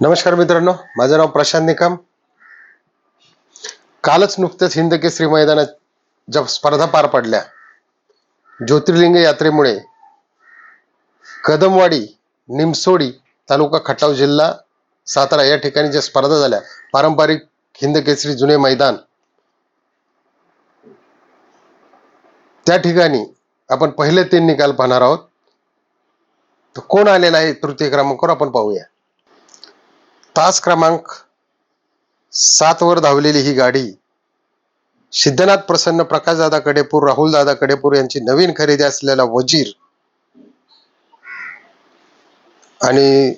नमस्कार मित्रांनो माझं नाव प्रशांत निकम. कालच नुकत्याच हिंद केसरी मैदानात ज्या स्पर्धा पार पडल्या. ज्योतिर्लिंग यात्रेमुळे कदमवाडी निमसोडी तालुका खटाव जिल्हा सातारा या ठिकाणी ज्या स्पर्धा झाल्या पारंपरिक हिंद केसरी जुने मैदान. त्या ठिकाणी आपण पहिले तीन निकाल पाहणार आहोत. तर कोण आलेला आहे तृतीय क्रमांकावर आपण पाहूया. तास क्रमांक सातवर धावलेली ही गाडी सिद्धनाथ प्रसन्न प्रकाशदादा कडेपूर राहुल दादा कडेपूर यांची नवीन खरेदी असलेला वजीर आणि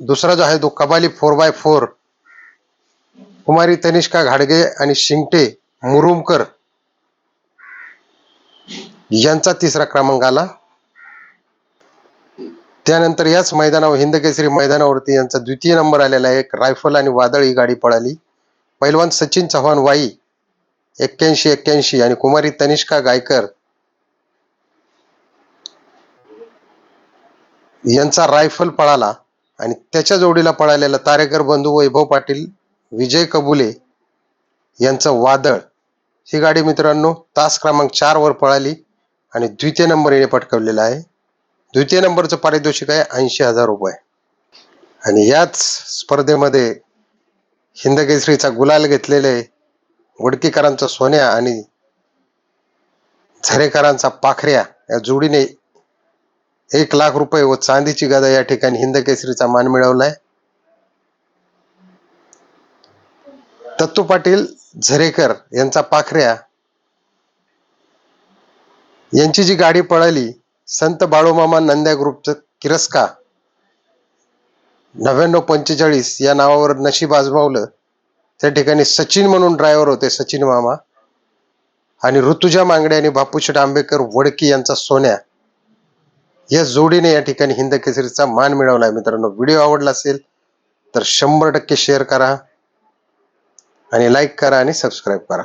दुसरा जो आहे तो Kabali four by four Kumari Tanishka घाडगे आणि शिंगटे मुरुमकर यांचा तिसरा क्रमांक आला. त्यानंतर याच मैदानावर हिंद केसरी मैदानावरती यांचा द्वितीय नंबर आलेला आहे. एक रायफल आणि वादळ ही गाडी पळाली. पैलवान सचिन चव्हाण वाई एक्क्याऐंशी एक्क्याऐंशी आणि कुमारी तनिष्का गायकर यांचा रायफल पळाला आणि त्याच्या जोडीला पळालेला तारेकर बंधू वैभव पाटील विजय कबुले यांचं वादळ. ही गाडी मित्रांनो तास क्रमांक चार वर पळाली आणि द्वितीय नंबर येणे पटकवलेला आहे. द्वितीय नंबरचं पारितोषिक आहे ऐंशी हजार रुपये. आणि याच स्पर्धेमध्ये हिंदकेसरीचा गुलाल घेतलेले वडकीकरांचा सोन्या आणि झरेकरांचा पाखऱ्या या जोडीने एक लाख रुपये व चांदीची गदा या ठिकाणी हिंदकेसरीचा मान मिळवलाय. दत्तू पाटील झरेकर यांचा पाखऱ्या यांची जी गाडी पळाली संत बाळूमामा नंद्या ग्रुपचं किरस्का नव्याण्णव पंचेचाळीस या नावावर नशीब आजमावलं. त्या ठिकाणी सचिन म्हणून ड्रायव्हर होते सचिन मामा. आणि ऋतुजा मांगडे आणि बापूशेठ आंबेकर वडकी यांचा सोन्या. या जोडीने या ठिकाणी हिंद केसरीचा मान मिळवला आहे मित्रांनो व्हिडिओ आवडला असेल तर शंभर टक्के शेअर करा. आणि लाईक करा आणि सबस्क्राईब करा.